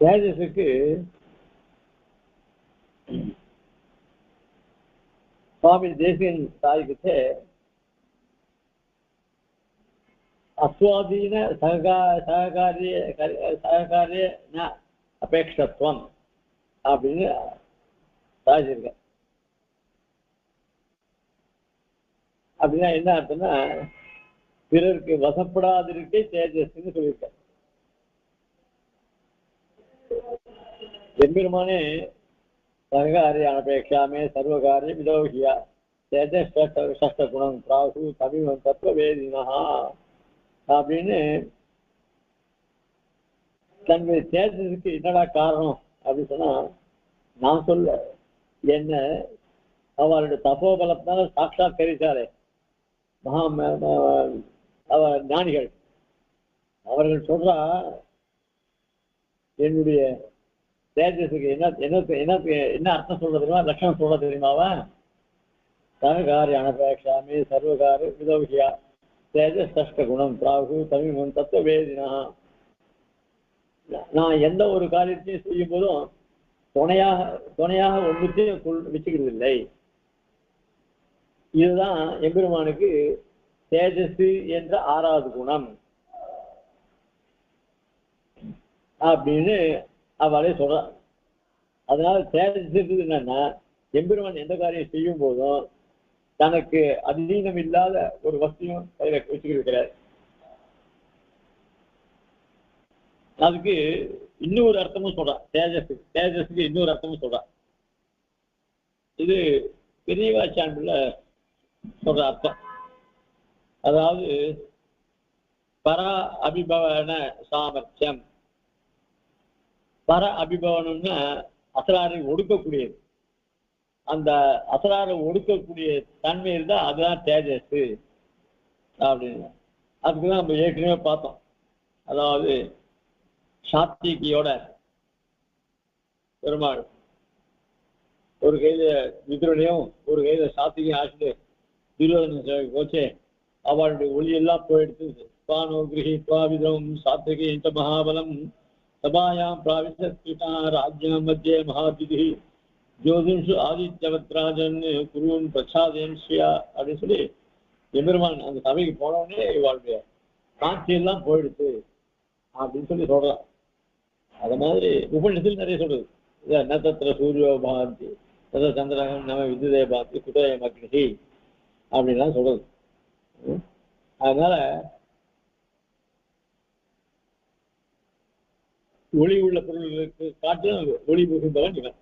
தேஜஸுக்கு சுவாமி தேசியன் சாதிக்கிட்டு அஸ்வாதீன சககா சககாரிய சககாரிய ந அபேட்சத்துவம் அப்படின்னு சாதிச்சிருக்கேன் அப்படின்னா என்ன அர்த்தம்னா பிறருக்கு வசப்படாதிருக்கே தேஜஸ்ன்னு சொல்லியிருக்கேன் எம்பெருமானே சககாரிய அனபேட்சாமே சர்வகாரிய விதோகியா சேதஷ்ட குணம் பிராசு தமிழ் தத்துவ வேதினா அப்படின்னு தன்னுடைய தேர்தலுக்கு என்னடா காரணம் அப்படின்னு சொன்னா நான் சொல்ல என்ன அவருடைய தப்போபலத்தினால சாட்சாத்கரித்தாரே மகா ம- அவ ஞானிகள். அவர்கள் சொல்றா என்னுடைய தேஜஸுக்கு என்ன என்ன என்ன என்ன அர்த்தம் சொல்றது தெரியுமா? லட்சணம் சொல்ல தெரியுமாவா? சககாரிய அனபேட்சாமி சர்வகார தேஜஸ் சஷ்ட குணம் பிராகு தமிழ் தத்துவ வேதினா நான் எந்த ஒரு காரியத்தையும் செய்யும் போதும் துணையாக துணையாக ஒன்றுத்தையும் வச்சுக்கிறது இல்லை இதுதான் எம்பெருமானுக்கு தேஜஸ் என்ற ஆறாவது குணம். அப்படின்னு அவளே சொல்றா. அதனால தேஜஸ் என்னன்னா எம்பெருமான் எந்த காரியம் செய்யும் போதும் தனக்கு அதீனம் இல்லாத ஒரு வசதியும் கையில வச்சுக்கிட்டு அதுக்கு இன்னொரு அர்த்தமும் சொல்றான் தேஜஸ் தேஜஸுக்கு இன்னொரு அர்த்தமும் சொல்றான் இது பெரியவா சான்றுல சொல்ற அர்த்தம். அதாவது பரா அபிபவன சாமர்த்தியம். பர அபிபவனம்னா அசராரை ஒடுக்கக்கூடியது. அந்த அசராரை ஒடுக்கக்கூடிய தன்மை இருந்தா அதுதான் தேஜஸ் அப்படின்னு. அதுக்கு தான் நம்ம ஏற்கனவே பார்த்தோம். அதாவது சாத்திகியோட பெருமாள். ஒரு கையில மித்ரனையும் ஒரு கையில சாத்திகையும் ஆசிட்டு துரியோதன போச்சே. அவளுடைய ஒளியெல்லாம் போயிடுத்து பானோ கிரகித்வா விதம் சாத்திகி இந்த மகாபலம். सभायां பிராவிசா ராஜ்யம் मध्ये महातिथिः ஜோதிஷு ஆதித்யவத்ராஜன் குருவன் பிரசாதன் ஸ்ரீயா அப்படின்னு சொல்லி எம்பெருமான் அந்த சபைக்கு போனவுடனே இவாளுடைய காட்சி எல்லாம் அப்படின்னு சொல்லி சொல்றான். அது மாதிரி உபநிஷத்தில் நிறைய சொல்றது. நத்திர நத்தத்திர சூரியோ பாந்தி தத சந்திரகம் நம்ம விதுதே பாந்தி குதய மக்னிஹி அப்படின்லாம் சொல்றது. அதனால ஒளி உள்ள பொருள்களுக்கு காட்டிலும் ஒளி புகுந்தவன் இவன்.